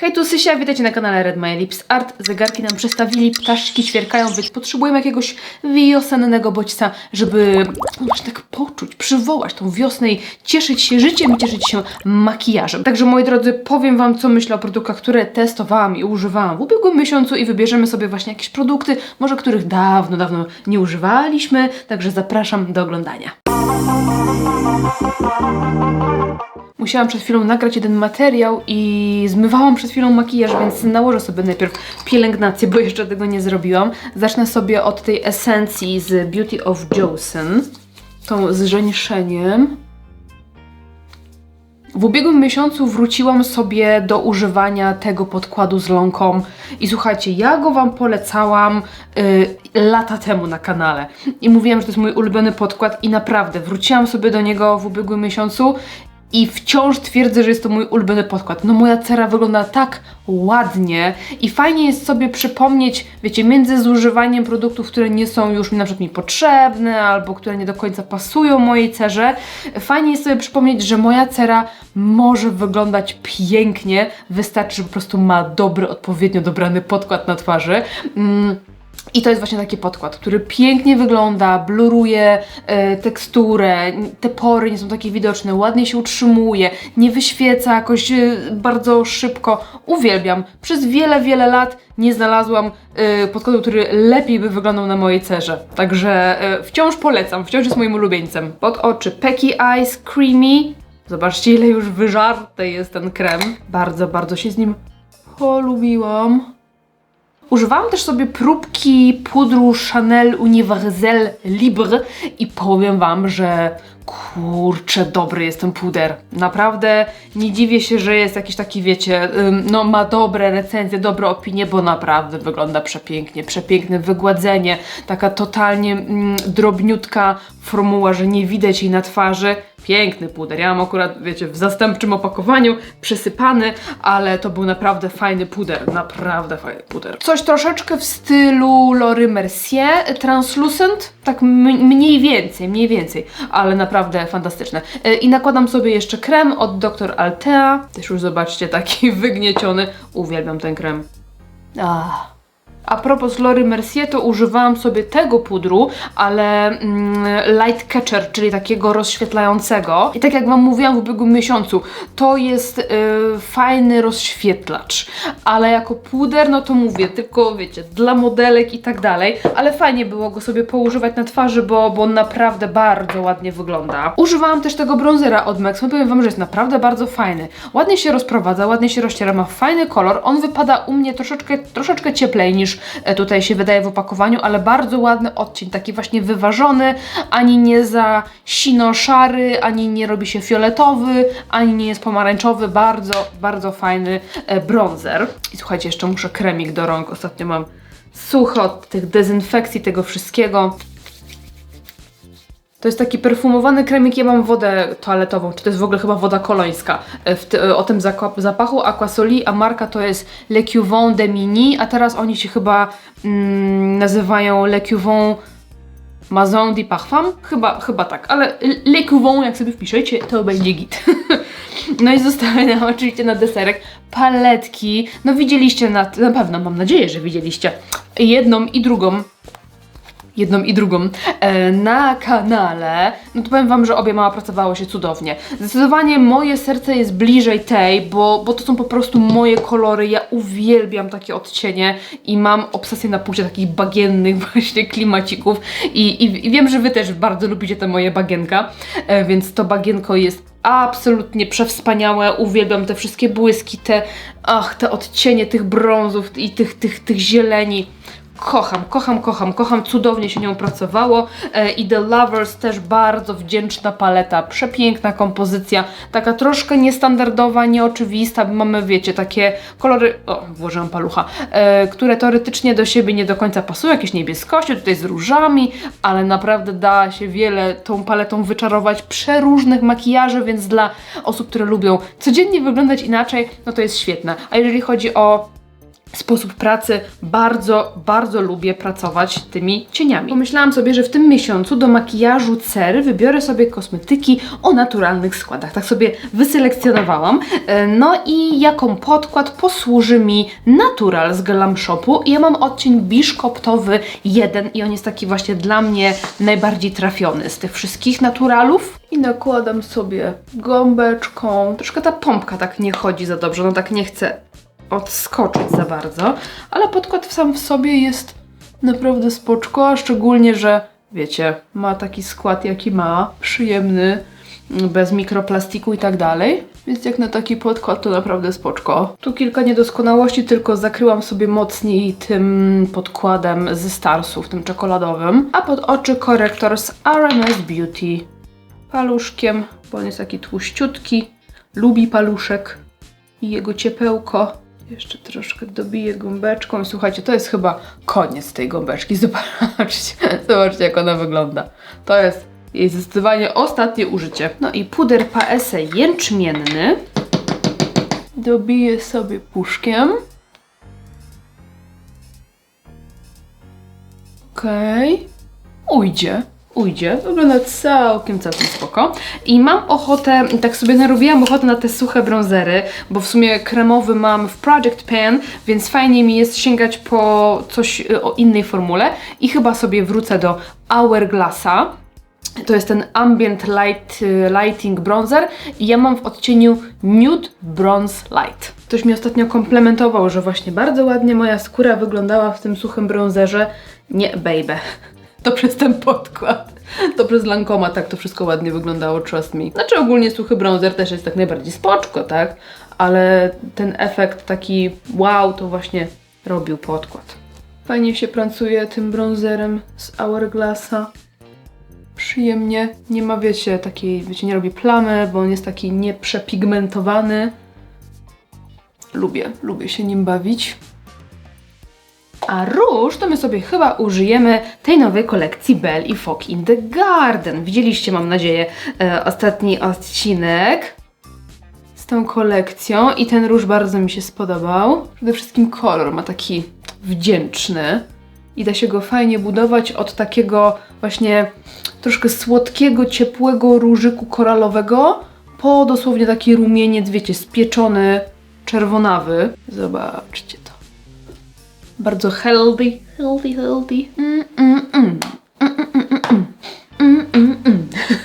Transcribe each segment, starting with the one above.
Hej, tu Sysia, witajcie na kanale Red My Lips Art. Zegarki nam przestawili, ptaszki ćwierkają, więc potrzebujemy jakiegoś wiosennego bodźca, żeby no właśnie tak poczuć, przywołać tą wiosnę i cieszyć się życiem i cieszyć się makijażem. Także moi drodzy, powiem Wam, co myślę o produktach, które testowałam i używałam w ubiegłym miesiącu i wybierzemy sobie właśnie jakieś produkty, może których dawno, dawno nie używaliśmy, także zapraszam do oglądania. Musiałam przed chwilą nagrać jeden materiał i zmywałam przed chwilą makijaż, więc nałożę sobie najpierw pielęgnację, bo jeszcze tego nie zrobiłam. Zacznę sobie od tej esencji z Beauty of Joseon, tą z żeńszeniem. W ubiegłym miesiącu wróciłam sobie do używania tego podkładu z ląką i słuchajcie, ja go Wam polecałam y, lata temu na kanale i mówiłam, że to jest mój ulubiony podkład i naprawdę wróciłam sobie do niego w ubiegłym miesiącu i wciąż twierdzę, że jest to mój ulubiony podkład. No moja cera wygląda tak ładnie i fajnie jest sobie przypomnieć, wiecie, między zużywaniem produktów, które nie są już na przykład mi potrzebne albo które nie do końca pasują mojej cerze, fajnie jest sobie przypomnieć, że moja cera może wyglądać pięknie, wystarczy, że po prostu ma dobry, odpowiednio dobrany podkład na twarzy. Mm. I to jest właśnie taki podkład, który pięknie wygląda, bluruje e, teksturę, te pory nie są takie widoczne, ładnie się utrzymuje, nie wyświeca jakoś e, bardzo szybko. Uwielbiam. Przez wiele, wiele lat nie znalazłam e, podkładu, który lepiej by wyglądał na mojej cerze. Także e, wciąż polecam, wciąż jest moim ulubieńcem. Pod oczy Pecky Eyes Creamy. Zobaczcie, ile już wyżarty jest ten krem. Bardzo, bardzo się z nim polubiłam. Używałam też sobie próbki pudru Chanel Universel Libre i powiem Wam, że kurczę, dobry jest ten puder. Naprawdę nie dziwię się, że jest jakiś taki, wiecie, no ma dobre recenzje, dobre opinie, bo naprawdę wygląda przepięknie, przepiękne wygładzenie, taka totalnie mm, drobniutka formuła, że nie widać jej na twarzy. Piękny puder. Ja mam akurat, wiecie, w zastępczym opakowaniu przysypany, ale to był naprawdę fajny puder. Naprawdę fajny puder. Coś troszeczkę w stylu Lory Mercier, translucent, tak mniej więcej, mniej więcej, ale naprawdę fantastyczne. E, I nakładam sobie jeszcze krem od Dr. Altea. Też już zobaczcie, taki wygnieciony. Uwielbiam ten krem. Ah. A propos Lory Mercier, to używałam sobie tego pudru, ale mm, light catcher, czyli takiego rozświetlającego. I tak jak Wam mówiłam w ubiegłym miesiącu, to jest y, fajny rozświetlacz, ale jako puder, no to mówię, tylko wiecie, dla modelek i tak dalej, ale fajnie było go sobie poużywać na twarzy, bo, bo on naprawdę bardzo ładnie wygląda. Używałam też tego bronzera od Max, no powiem Wam, że jest naprawdę bardzo fajny. Ładnie się rozprowadza, ładnie się rozciera, ma fajny kolor, on wypada u mnie troszeczkę, troszeczkę cieplej niż e, tutaj się wydaje w opakowaniu, ale bardzo ładny odcień, taki właśnie wyważony, ani nie za sino-szary, ani nie robi się fioletowy, ani nie jest pomarańczowy, bardzo, bardzo fajny e, bronzer. I słuchajcie, jeszcze muszę kremik do rąk, ostatnio mam sucho od tych dezynfekcji, tego wszystkiego. To jest taki perfumowany kremik, ja mam wodę toaletową, czy to jest w ogóle chyba woda kolońska. E, ty, o tym zapachu Aquasoli, a marka to jest Le Cuvon de Mini, a teraz oni się chyba mm, nazywają Le Cuvon Maison de Parfum? Chyba, chyba tak, ale Le Cuvon, jak sobie wpiszecie, to będzie git. No i zostały nam oczywiście na deserek paletki. No widzieliście na, na pewno, mam nadzieję, że widzieliście jedną i drugą jedną i drugą e, na kanale, no to powiem Wam, że obie mała pracowały się cudownie. Zdecydowanie moje serce jest bliżej tej, bo, bo to są po prostu moje kolory. Ja uwielbiam takie odcienie i mam obsesję na punkcie takich bagiennych właśnie klimacików i, i, i wiem, że Wy też bardzo lubicie te moje bagienka, e, więc to bagienko jest absolutnie przewspaniałe. Uwielbiam te wszystkie błyski, te, ach, te odcienie tych brązów i tych, tych, tych zieleni. Kocham, kocham, kocham, kocham. Cudownie się nią pracowało. E, I The Lovers też bardzo wdzięczna paleta. Przepiękna kompozycja. Taka troszkę niestandardowa, nieoczywista. Mamy, wiecie, takie kolory. O, włożyłam palucha. E, które teoretycznie do siebie nie do końca pasują. Jakieś niebieskości, tutaj z różami, ale naprawdę da się wiele tą paletą wyczarować przeróżnych makijaży, więc dla osób, które lubią codziennie wyglądać inaczej, no to jest świetne. A jeżeli chodzi o sposób pracy. Bardzo, bardzo lubię pracować tymi cieniami. Pomyślałam sobie, że w tym miesiącu do makijażu cery wybiorę sobie kosmetyki o naturalnych składach. Tak sobie wyselekcjonowałam. E, No i jaką podkład posłuży mi Natural z Glam Shopu. Ja mam odcień biszkoptowy 1 i on jest taki właśnie dla mnie najbardziej trafiony z tych wszystkich naturalów. I nakładam sobie gąbeczką. Troszkę ta pompka tak nie chodzi za dobrze, no tak nie chcę odskoczyć za bardzo, ale podkład sam w sobie jest naprawdę spoczko, a szczególnie, że wiecie, ma taki skład jaki ma, przyjemny, bez mikroplastiku i tak dalej. Więc jak na taki podkład to naprawdę spoczko. Tu kilka niedoskonałości, tylko zakryłam sobie mocniej tym podkładem ze Starsów, tym czekoladowym. A pod oczy korektor z RMS Beauty. Paluszkiem, bo on jest taki tłuściutki, lubi paluszek i jego ciepełko. Jeszcze troszkę dobiję gąbeczką i słuchajcie, to jest chyba koniec tej gąbeczki. Zobaczcie, zobaczcie jak ona wygląda. To jest jej zdecydowanie ostatnie użycie. No i puder Paese jęczmienny. Dobiję sobie puszkiem. Okej. Ujdzie. Ujdzie. Wygląda całkiem, całkiem spoko. I mam ochotę, tak sobie narobiłam ochotę na te suche bronzery, bo w sumie kremowy mam w Project Pan, więc fajnie mi jest sięgać po coś y, o innej formule. I chyba sobie wrócę do Hourglassa. To jest ten Ambient Light, y, Lighting Bronzer i ja mam w odcieniu Nude Bronze Light. Ktoś mi ostatnio komplementował, że właśnie bardzo ładnie moja skóra wyglądała w tym suchym bronzerze. Nie, baby. To przez ten podkład. To przez Lancoma tak to wszystko ładnie wyglądało, trust me. Znaczy ogólnie suchy bronzer też jest tak najbardziej spoczko, tak? Ale ten efekt taki wow to właśnie robił podkład. Fajnie się pracuje tym bronzerem z Hourglassa przyjemnie. Nie ma, wiecie, takiej, wiecie, nie robi plamy, bo on jest taki nieprzepigmentowany. Lubię, lubię się nim bawić. A róż to my sobie chyba użyjemy tej nowej kolekcji Belle i Fog in the Garden. Widzieliście, mam nadzieję, e, ostatni odcinek z tą kolekcją i ten róż bardzo mi się spodobał. Przede wszystkim kolor ma taki wdzięczny i da się go fajnie budować od takiego właśnie troszkę słodkiego, ciepłego różyku koralowego po dosłownie taki rumieniec, wiecie, spieczony, czerwonawy. Zobaczcie. Bardzo healthy, healthy, healthy.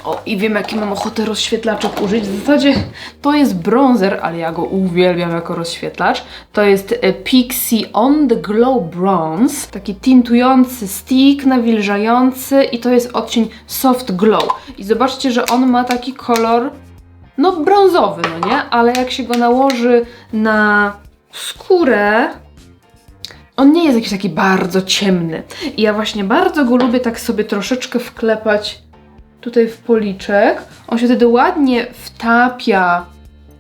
O, i wiem, jaki mam ochotę rozświetlaczek użyć. W zasadzie to jest bronzer, ale ja go uwielbiam jako rozświetlacz. To jest e, Pixie On The Glow Bronze. Taki tintujący stick, nawilżający i to jest odcień Soft Glow. I zobaczcie, że on ma taki kolor, no brązowy, no nie? Ale jak się go nałoży na skórę, on nie jest jakiś taki bardzo ciemny. I ja właśnie bardzo go lubię tak sobie troszeczkę wklepać tutaj w policzek. On się wtedy ładnie wtapia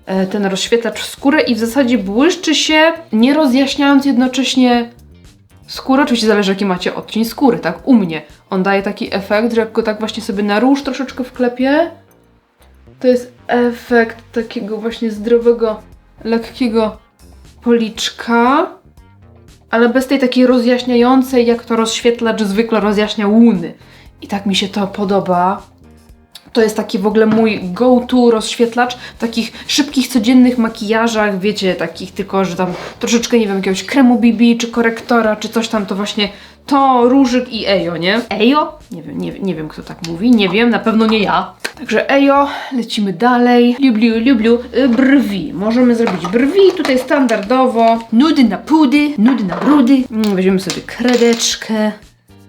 e, ten rozświetlacz w skórę i w zasadzie błyszczy się, nie rozjaśniając jednocześnie skóry. Oczywiście zależy jaki macie odcień skóry, tak? U mnie on daje taki efekt, że jak go tak właśnie sobie na róż troszeczkę wklepię, to jest efekt takiego właśnie zdrowego, lekkiego policzka ale bez tej takiej rozjaśniającej, jak to rozświetlacz zwykle rozjaśnia łuny. I tak mi się to podoba. To jest taki w ogóle mój go-to rozświetlacz w takich szybkich, codziennych makijażach, wiecie, takich tylko, że tam troszeczkę, nie wiem, jakiegoś kremu BB, czy korektora, czy coś tam, to właśnie to różyk i Ejo, nie? Ejo? Nie wiem, nie, nie wiem, kto tak mówi, nie wiem, na pewno nie ja. Także Ejo, lecimy dalej. Lubiu, lubiu, y, brwi. Możemy zrobić brwi, tutaj standardowo. Nudy na pudy, nudy na brudy. Mm, Weźmiemy sobie kredeczkę.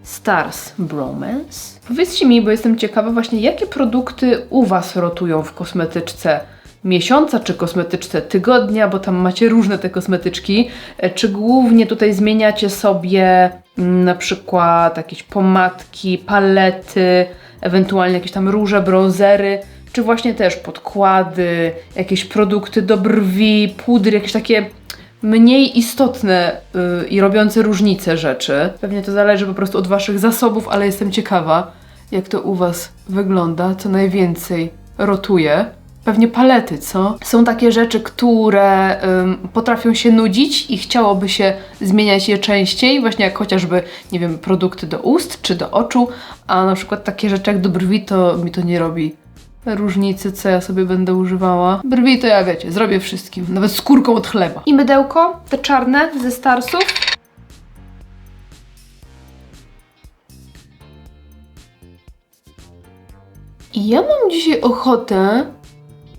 Stars Bromance. Powiedzcie mi, bo jestem ciekawa właśnie, jakie produkty u Was rotują w kosmetyczce miesiąca czy kosmetyczce tygodnia, bo tam macie różne te kosmetyczki. E, Czy głównie tutaj zmieniacie sobie na przykład jakieś pomadki, palety, ewentualnie jakieś tam róże, bronzery, czy właśnie też podkłady, jakieś produkty do brwi, pudry, jakieś takie mniej istotne y, i robiące różnice rzeczy. Pewnie to zależy po prostu od Waszych zasobów, ale jestem ciekawa, jak to u Was wygląda, co najwięcej rotuje. Pewnie palety, co? Są takie rzeczy, które ym, potrafią się nudzić i chciałoby się zmieniać je częściej, właśnie jak chociażby, nie wiem, produkty do ust czy do oczu, a na przykład takie rzeczy jak do brwi, to mi to nie robi różnicy, co ja sobie będę używała. Brwi to ja wiecie, zrobię wszystkim, nawet skórką od chleba. I mydełko, te czarne ze Starsów. I ja mam dzisiaj ochotę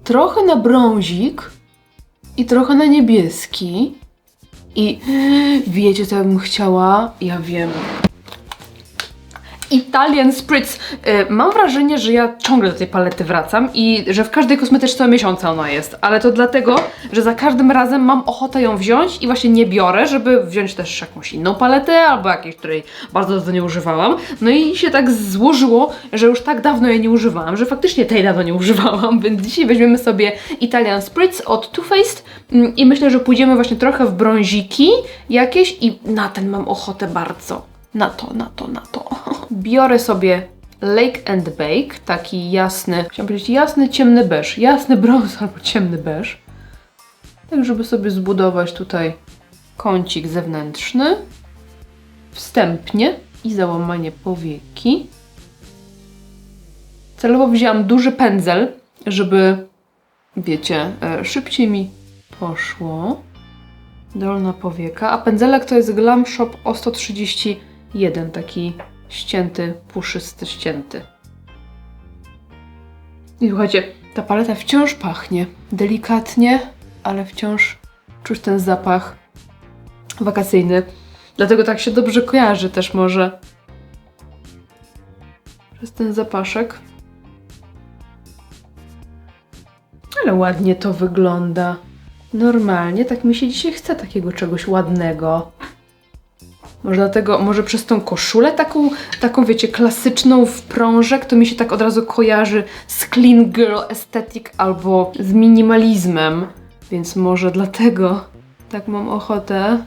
trochę na brązik i trochę na niebieski. I wiecie, co bym chciała? Ja wiem. Italian Spritz. Y, Mam wrażenie, że ja ciągle do tej palety wracam i że w każdej kosmetyczce miesiąca ona jest, ale to dlatego, że za każdym razem mam ochotę ją wziąć i właśnie nie biorę, żeby wziąć też jakąś inną paletę albo jakiejś, której bardzo dawno nie używałam. No i się tak złożyło, że już tak dawno jej nie używałam, że faktycznie tej dawno nie używałam, więc dzisiaj weźmiemy sobie Italian Spritz od Too Faced mm, i myślę, że pójdziemy właśnie trochę w brąziki jakieś i na ten mam ochotę bardzo. Na to, na to, na to. Biorę sobie Lake and Bake, taki jasny, chciałam powiedzieć jasny, ciemny beż, jasny brąz albo ciemny beż. Tak, żeby sobie zbudować tutaj kącik zewnętrzny. Wstępnie i załamanie powieki. Celowo wzięłam duży pędzel, żeby, wiecie, e, szybciej mi poszło. Dolna powieka. A pędzelek to jest Glam Shop o 131, taki ścięty, puszysty, ścięty. I słuchajcie, ta paleta wciąż pachnie delikatnie, ale wciąż czuć ten zapach wakacyjny. Dlatego tak się dobrze kojarzy też może. Przez ten zapaszek. Ale ładnie to wygląda. Normalnie, tak mi się dzisiaj chce takiego czegoś ładnego. Może dlatego, może przez tą koszulę taką, taką wiecie, klasyczną w prążek, to mi się tak od razu kojarzy z clean girl aesthetic albo z minimalizmem. Więc może dlatego tak mam ochotę.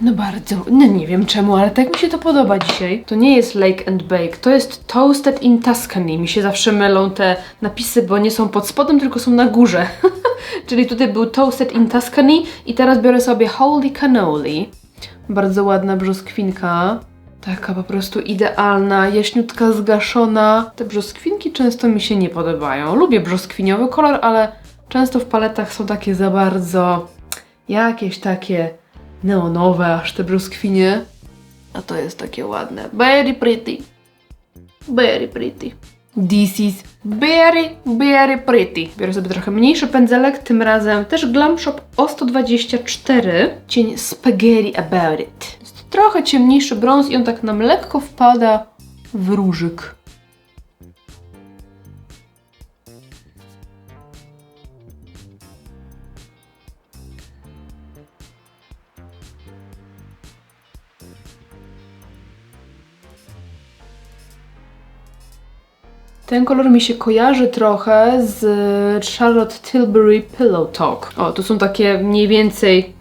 No bardzo, no nie wiem czemu, ale tak mi się to podoba dzisiaj. To nie jest Lake and Bake, to jest Toasted in Tuscany. Mi się zawsze mylą te napisy, bo nie są pod spodem, tylko są na górze. Czyli tutaj był Toasted in Tuscany i teraz biorę sobie Holy Cannoli. Bardzo ładna brzoskwinka. Taka po prostu idealna, jaśniutka zgaszona. Te brzoskwinki często mi się nie podobają. Lubię brzoskwiniowy kolor, ale często w paletach są takie za bardzo jakieś takie neonowe, aż te brzoskwinie. A to jest takie ładne. Very pretty. Very pretty. This is very, very pretty. Biorę sobie trochę mniejszy pędzelek, tym razem też Glam Shop o 124. Cień Spaghetti About It. Jest trochę ciemniejszy brąz i on tak nam lekko wpada w różyk. Ten kolor mi się kojarzy trochę z Charlotte Tilbury Pillow Talk. O, to są takie mniej więcej,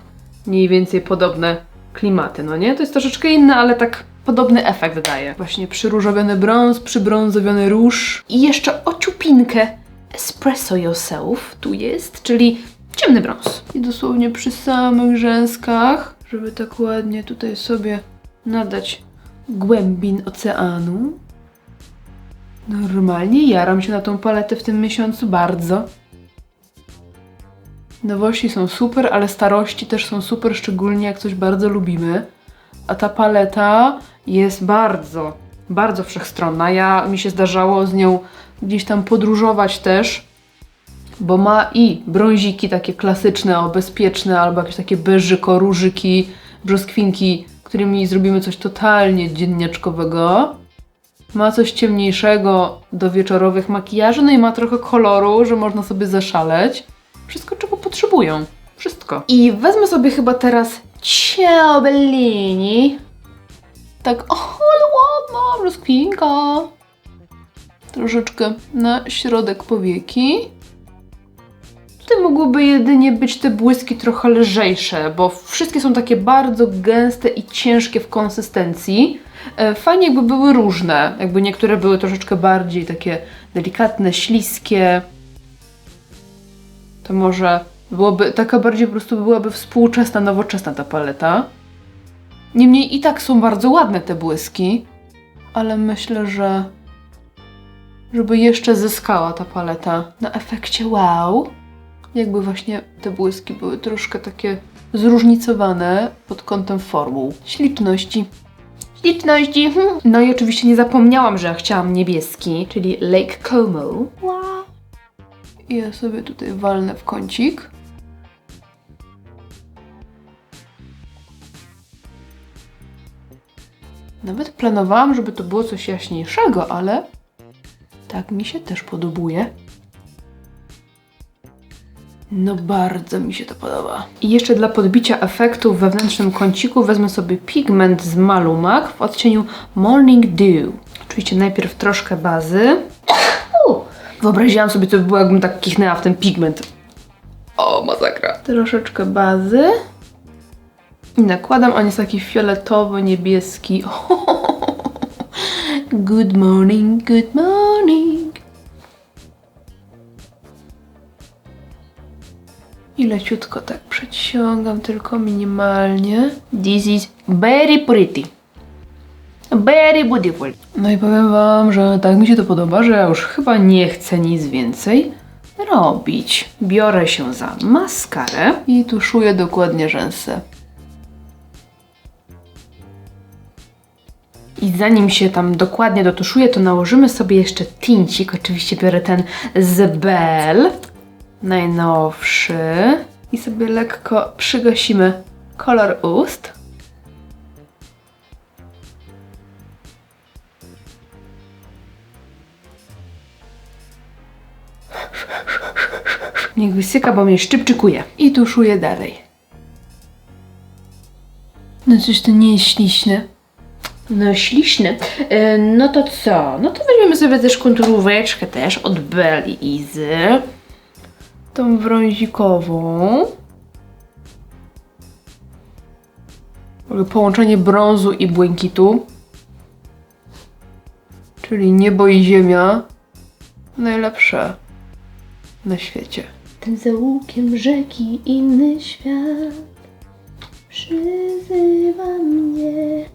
mniej więcej podobne klimaty, no nie? To jest troszeczkę inne, ale tak podobny efekt daje. Właśnie przyróżowiony brąz, przybrązowiony róż i jeszcze ociupinkę espresso yourself tu jest, czyli ciemny brąz. I dosłownie przy samych rzęskach, żeby tak ładnie tutaj sobie nadać głębin oceanu. Normalnie jaram się na tą paletę w tym miesiącu bardzo. Nowości są super, ale starości też są super, szczególnie jak coś bardzo lubimy. A ta paleta jest bardzo, bardzo wszechstronna. Ja mi się zdarzało z nią gdzieś tam podróżować też, bo ma i brąziki takie klasyczne, o bezpieczne, albo jakieś takie beżyko, różyki, brzoskwinki, którymi zrobimy coś totalnie dzienniaczkowego. Ma coś ciemniejszego do wieczorowych makijaży, no i ma trochę koloru, że można sobie zaszaleć. Wszystko, czego potrzebują. Wszystko. I wezmę sobie chyba teraz Ciobellini. Tak, o, ale ładna brzoskwinka. Troszeczkę na środek powieki. Tutaj mogłyby jedynie być te błyski trochę lżejsze, bo wszystkie są takie bardzo gęste i ciężkie w konsystencji. E, Fajnie jakby były różne, jakby niektóre były troszeczkę bardziej takie delikatne, śliskie. to może byłoby taka bardziej po prostu byłaby współczesna, nowoczesna ta paleta. Niemniej i tak są bardzo ładne te błyski, ale myślę, że żeby jeszcze zyskała ta paleta na efekcie wow. Jakby właśnie te błyski były troszkę takie zróżnicowane pod kątem formuł. Śliczności. Śliczności. hmm. No i oczywiście nie zapomniałam, że chciałam niebieski, czyli Lake Como. Wow. I ja sobie tutaj walnę w kącik. Nawet planowałam, żeby to było coś jaśniejszego, ale tak mi się też podobuje. No bardzo mi się to podoba. I jeszcze dla podbicia efektu w wewnętrznym kąciku wezmę sobie pigment z Malumak w odcieniu Morning Dew. Oczywiście najpierw troszkę bazy. Wyobraziłam sobie, co by było, jakbym tak kichnęła w ten pigment. O, masakra. Troszeczkę bazy. I nakładam, on jest taki fioletowo-niebieski. Good morning, good morning. I leciutko tak przeciągam, tylko minimalnie. This is very pretty. Very beautiful. No i powiem wam, że tak mi się to podoba, że ja już chyba nie chcę nic więcej robić. Biorę się za maskarę i tuszuję dokładnie rzęsy. I zanim się tam dokładnie dotuszuję, to nałożymy sobie jeszcze tincik. Oczywiście biorę ten z Bell, najnowszy. I sobie lekko przygasimy kolor ust. Niech wysyka, bo mnie szczypczykuje. I tuszuję dalej. No coś to nie jest śliczne. No śliczne. E, no to co? No to weźmiemy sobie też konturóweczkę też od Bell i Izy. Tą brązikową. Połączenie brązu i błękitu. Czyli niebo i ziemia. Najlepsze na świecie. Tym zaułkiem rzeki inny świat przyzywa mnie.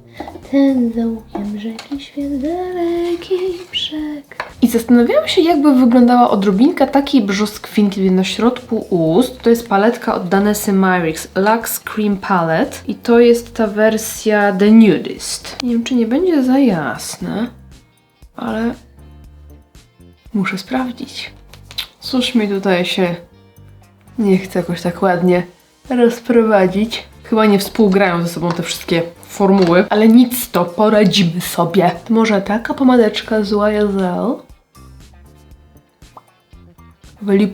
Ten zaułkiem rzeki świat daleki brzeg. I zastanawiałam się, jakby wyglądała odrobinka takiej brzoskwinki na środku ust. To jest paletka od Danessy Myricks Lux Cream Palette i to jest ta wersja The Nudist. Nie wiem, czy nie będzie za jasne, ale muszę sprawdzić. Cóż mi tutaj się nie chce jakoś tak ładnie rozprowadzić. Chyba nie współgrają ze sobą te wszystkie formuły, ale nic to, poradzimy sobie. Może taka pomadeczka z YSL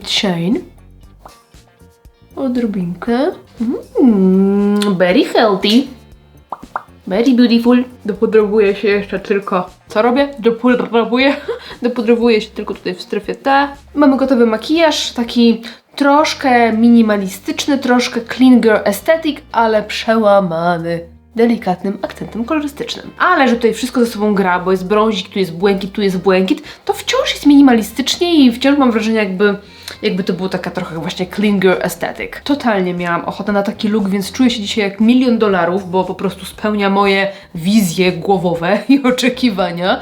Shine. Odrobinkę. Mm, very healthy. Very beautiful. Dopudrowuję się jeszcze tylko. Co robię? Dopudrowuję. Dopudrowuję się tylko tutaj w strefie T. Mamy gotowy makijaż, taki troszkę minimalistyczny, troszkę clean girl aesthetic, ale przełamany delikatnym akcentem kolorystycznym. Ale że tutaj wszystko ze sobą gra, bo jest brązik, tu jest błękit, tu jest błękit, to wciąż jest minimalistycznie i wciąż mam wrażenie jakby, jakby to było taka trochę właśnie clean girl aesthetic. Totalnie miałam ochotę na taki look, więc czuję się dzisiaj jak milion dolarów, bo po prostu spełnia moje wizje głowowe i oczekiwania.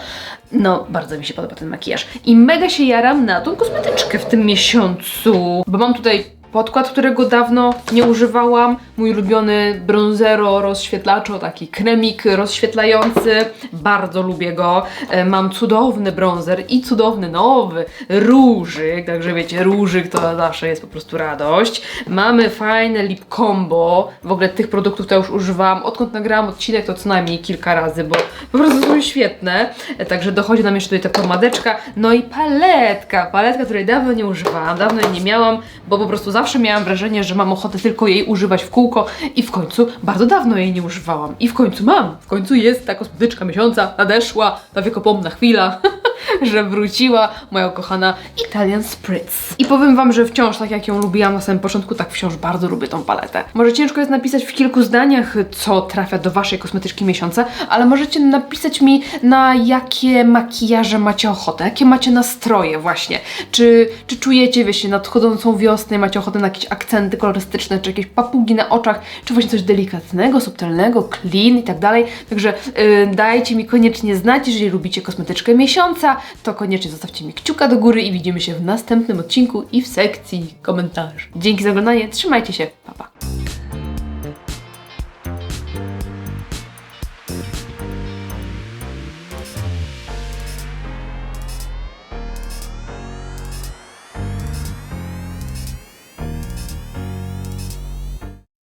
No, bardzo mi się podoba ten makijaż. I mega się jaram na tą kosmetyczkę w tym miesiącu, bo mam tutaj podkład, którego dawno nie używałam. Mój ulubiony bronzero rozświetlaczo, taki kremik rozświetlający. Bardzo lubię go. E, Mam cudowny bronzer i cudowny nowy różyk, także wiecie, różyk to zawsze jest po prostu radość. Mamy fajne lip combo. W ogóle tych produktów to już używałam. Odkąd nagrałam odcinek, to co najmniej kilka razy, bo po prostu są świetne. E, Także dochodzi nam jeszcze tutaj ta pomadeczka. No i paletka. Paletka, której dawno nie używałam, dawno jej nie miałam, bo po prostu zawsze miałam wrażenie, że mam ochotę tylko jej używać w kółko i w końcu bardzo dawno jej nie używałam. I w końcu mam. W końcu jest ta kosmetyczka miesiąca, nadeszła, ta wiekopomna chwila. że wróciła moja kochana Italian Spritz. I powiem Wam, że wciąż, tak jak ją lubiłam na samym początku, tak wciąż bardzo lubię tą paletę. Może ciężko jest napisać w kilku zdaniach, co trafia do Waszej kosmetyczki miesiąca, ale możecie napisać mi, na jakie makijaże macie ochotę, jakie macie nastroje właśnie. Czy, czy czujecie, wiecie, nadchodzącą wiosnę, macie ochotę na jakieś akcenty kolorystyczne, czy jakieś papugi na oczach, czy właśnie coś delikatnego, subtelnego, clean i tak dalej. Także yy, dajcie mi koniecznie znać, jeżeli lubicie kosmetyczkę miesiąca, to koniecznie zostawcie mi kciuka do góry i widzimy się w następnym odcinku i w sekcji komentarzy. Dzięki za oglądanie, trzymajcie się, pa pa.